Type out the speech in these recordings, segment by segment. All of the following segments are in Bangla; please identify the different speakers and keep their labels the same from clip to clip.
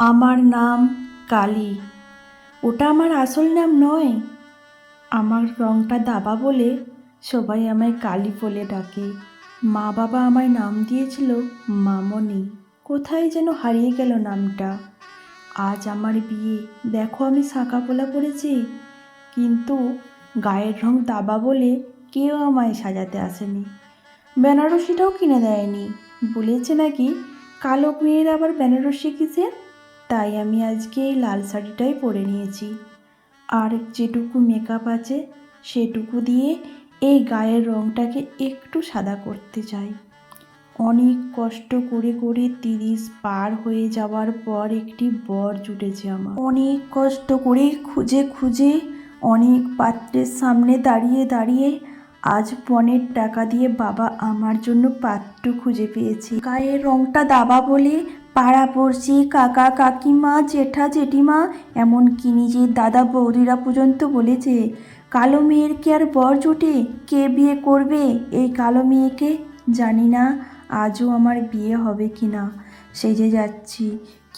Speaker 1: আমার নাম কালী। ওটা আমার আসল নাম নয়। আমার রংটা দাবা বলে সবাই আমায় কালী বলে ডাকে। মা বাবা আমায় নাম দিয়েছিল মামনি কোথায় যেন হারিয়ে গেল নামটা। আজ আমার বিয়ে। দেখো আমি শাঁকা পোলা পড়েছি কিন্তু গায়ের রং দাবা বলে কেউ আমায় সাজাতে আসেনি। বেনারসিটাও কিনে দেয়নি। বলেছে নাকি কালো মেয়ের আবার বেনারসি কিসের? তাই আমি আজকে এই লাল শাড়িটাই পরে নিয়েছি। আর যেটুকু মেকআপ আছে, সেটুকু দিয়ে এই গায়ের রংটাকে একটু সাদা করতে চাই। অনেক কষ্ট করে করে তিরিশ পার হয়ে যাওয়ার পর একটি বর জুটেছে আমার। অনেক কষ্ট করে খুঁজে খুঁজে অনেক পাত্রের সামনে দাঁড়িয়ে দাঁড়িয়ে আজ পনেরো টাকা দিয়ে বাবা আমার জন্য পাত্র খুঁজে পেয়েছে। গায়ের রংটা দাবা বলে পাড়া পড়শি কাকা, কাকিমা, জেঠা, জেঠিমা, এমনকি নিজের দাদা বৌদিরা পর্যন্ত বলেছে, কালো মেয়ের কি আর বর জোটে? কে বিয়ে করবে? এই কালো মেয়েকে জানি না, আজও আমার বিয়ে হবে কি না সেজে যাচ্ছি।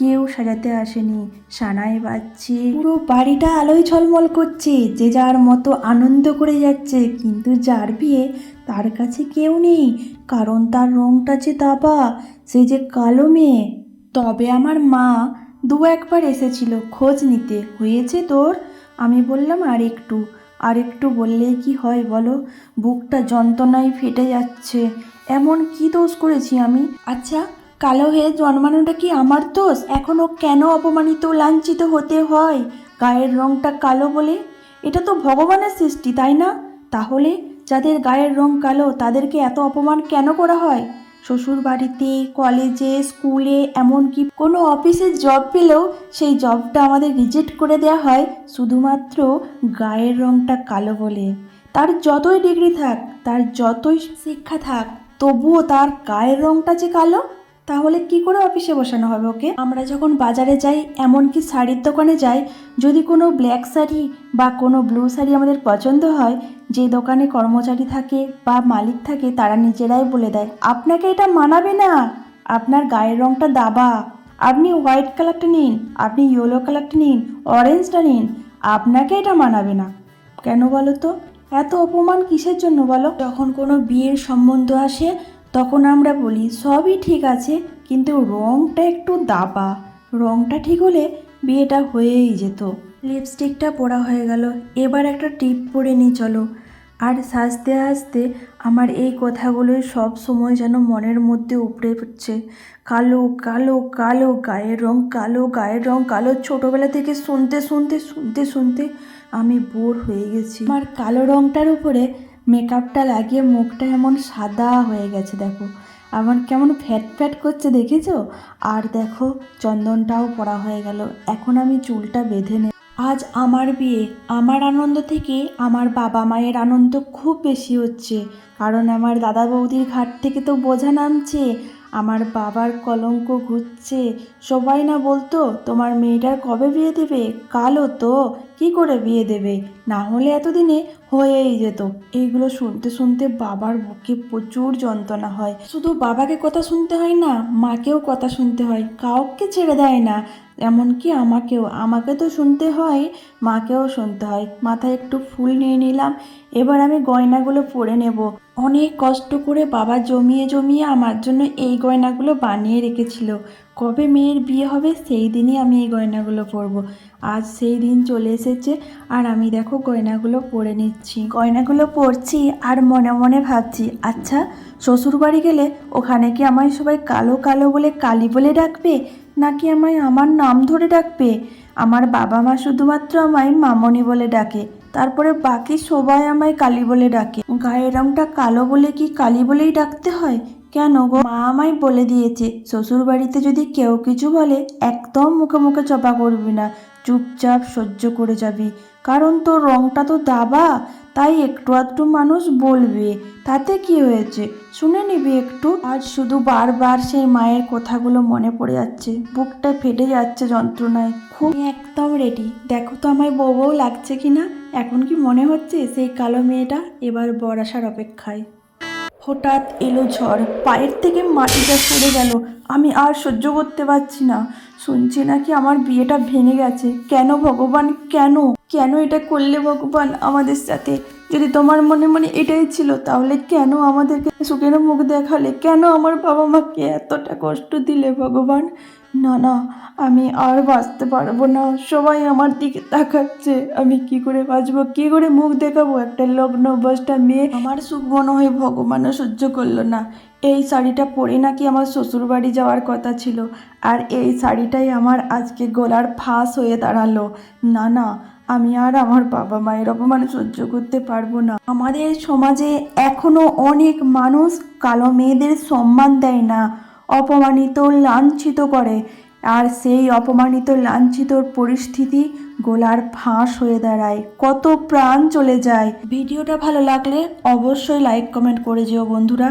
Speaker 1: কেউ সাজাতে আসেনি। সানাই বাজছে পুরো বাড়িটা আলোয় ঝলমল করছে, যে যার মতো আনন্দ করে যাচ্ছে। কিন্তু যার বিয়ে তার কাছে কেউ নেই, কারণ তার রংটা যে দাবা, সে যে কালো মেয়ে। তবে আমার মা দু একবার এসেছিল খোঁজ নিতে। হয়েছে তোর? আমি বললাম, আর একটু। আর একটু বললেই কি হয় বলো? বুকটা যন্ত্রণায় ফেটে যাচ্ছে। এমন কি দোষ করেছি আমি? আচ্ছা কালো হয়ে জন্মানোটা কি আমার দোষ? এখনও কেন অপমানিত লাঞ্ছিত হতে হয়? গায়ের রংটা কালো বলে? এটা তো ভগবানের সৃষ্টি, তাই না? তাহলে যাদের গায়ের রং কালো, তাদেরকে এত অপমান কেন করা হয়? শ্বশুর বাড়িতে কলেজে, স্কুলে, এমনকি কোনো অফিসে জব পেলেও সেই জবটা আমাদের রিজেক্ট করে দেওয়া হয় শুধুমাত্র গায়ের রংটা কালো বলে। তার যতই ডিগ্রি থাক, তার যতই শিক্ষা থাক, তবুও তার গায়ের রংটা যে কালো তাহলে কি করে অফিসে বসানো হবে ওকে? আমরা যখন বাজারে যাই, এমনকি শাড়ির দোকানে যাই, যদি কোনো ব্ল্যাক শাড়ি বা কোনো ব্লু শাড়ি আমাদের পছন্দ হয়, যে দোকানে কর্মচারী থাকে বা মালিক থাকে, তারা নিজেরাই বলে দেয়, আপনাকে এটা মানাবে না। আপনার গায়ের রংটা দাবা। আপনি হোয়াইট কালারটা নিন, আপনি ইয়েলো কালারটা নিন, অরেঞ্জটা নিন। আপনাকে এটা মানাবে না। কেন বলো তো? এত অপমান কিসের জন্য বলো? যখন কোনো বিয়ের সম্বন্ধ আসে তখন আমরা বলি, সবই ঠিক আছে, কিন্তু রংটা একটু দাবা। রংটা ঠিক হলে বিয়েটা হয়েই যেত। লিপস্টিকটা পরা হয়ে গেল। এবার একটা টিপ পরে নিই, চলো। আর সাজতে সাজতে আমার এই কথাগুলোই সব সময় যেন মনের মধ্যে উপড়ে পড়ছে। কালো কালো কালো, গায়ের রং, কালো, গায়ের রং, কালো, ছোটোবেলা থেকে শুনতে শুনতে শুনতে শুনতে আমি বোর হয়ে গেছি। আমার কালো রংটার উপরে মেকআপটা লাগিয়ে মুখটা এমন সাদা হয়ে গেছে, দেখো। আমার কেমন ফ্যাট ফ্যাট করছে, দেখেছ? আর দেখো, চন্দনটাও পড়া হয়ে গেল। এখন আমি চুলটা বেঁধে নেব আজ আমার বিয়ে। আমার আনন্দ থেকে আমার বাবা মায়ের আনন্দ খুব বেশি হচ্ছে। কারণ আমার দাদা বৌদির ঘাট থেকে তো বোঝা নামছে। আমার বাবার কলঙ্ক ঘুরছে। সবাই না বলতো, তোমার মেয়েটার কবে বিয়ে দেবে? কালো তো। কি করে বিয়ে দেবে? না হলে এতদিনে হয়েই যেত। এইগুলো শুনতে শুনতে বাবার বুকে প্রচুর যন্ত্রণা হয়। শুধু বাবাকে কথা শুনতে হয় না, মাকেও কথা শুনতে হয়। কাউকে ছেড়ে দেয় না। এমনকি আমাকেও, আমাকে তো শুনতে হয়, মাকেও শুনতে হয়। মাথায় একটু ফুল নিয়ে নিলাম, এবার আমি গয়নাগুলো পরে নেব। অনেক কষ্ট করে বাবা জমিয়ে জমিয়ে আমার জন্য এই গয়নাগুলো বানিয়ে রেখেছিল। কবে মেয়ের বিয়ে হবে সেই দিনই আমি এই গয়নাগুলো পরবো। আজ সেই দিন চলে এসেছে, আর আমি দেখো গয়নাগুলো পরে নিচ্ছি। গয়নাগুলো পরছি আর মনে মনে ভাবছি আচ্ছা শ্বশুর বাড়ি গেলে ওখানে কি আমায় সবাই কালো কালো বলে কালী বলে ডাকবে? নাকি আমায় আমার নাম ধরে ডাকবে? আমার বাবা মা শুধুমাত্র আমায় মামনি বলে ডাকে, তারপরে বাকি সবাই আমায় কালী বলে ডাকে। গায়ের রংটা কালো বলে কি কালী বলেই ডাকতে হয়? কেন গো? মা আমায় বলে দিয়েছে শ্বশুর বাড়িতে যদি কেউ কিছু বলে, একদম মুখে মুখে চপা করবি না, চুপচাপ সহ্য করে যাবি। কারণ তোর রংটা তো দাবা। তাই একটু আধটু মানুষ বলবে। তাতে কি হয়েছে? শুনে নিবি একটু। আজ শুধু বারবার সেই মায়ের কথাগুলো মনে পড়ে যাচ্ছে। বুকটা ফেটে যাচ্ছে যন্ত্রণায়। খুব একদম রেডি দেখো তো আমায় বউ লাগছে কি না এখন কি মনে হচ্ছে সেই কালো মেয়েটা এবার বর আসার অপেক্ষায়? হঠাৎ এলো ঝড়। পায়ের থেকে মাটিটা সরে গেল। আমি আর সহ্য করতে পারছি না। শুনছি নাকি আমার বিয়েটা ভেঙে গেছে। কেন ভগবান? কেন? কেন এটা করলে ভগবান আমাদের সাথে? যদি তোমার মনে মনে এটাই ছিল, তাহলে কেন আমাদেরকে সুখের মুখ দেখালে? কেন আমার বাবা মাকে এতটা কষ্ট দিলে ভগবান? না না, আমি আর বাঁচতে পারব না। সবাই আমার দিকে তাকাচ্ছে। আমি কি করে বাঁচবো? কি করে মুখ দেখাবো? একটা লগ্ন বয়সটা মেয়ে আমার সুখ মনে হয় ভগবানও সহ্য করল না। এই শাড়িটা পরে নাকি আমার শ্বশুর বাড়ি যাওয়ার কথা ছিল। আর এই শাড়িটাই আমার আজকে গলার ফাঁস হয়ে দাঁড়াল। না না আমি আর আমার বাবা মায়ের অপমান সহ্য করতে পারব না। আমাদের সমাজে এখনও অনেক মানুষ কালো মেয়েদের সম্মান দেয় না, অপমানিত, লাঞ্ছিত করে। আর সেই অপমানিত লাঞ্ছিতর পরিস্থিতি গোলার ফাঁস হয়ে দাঁড়ায়। কত প্রাণ চলে যায়। ভিডিওটা ভালো লাগলে অবশ্যই লাইক কমেন্ট করে যেও বন্ধুরা।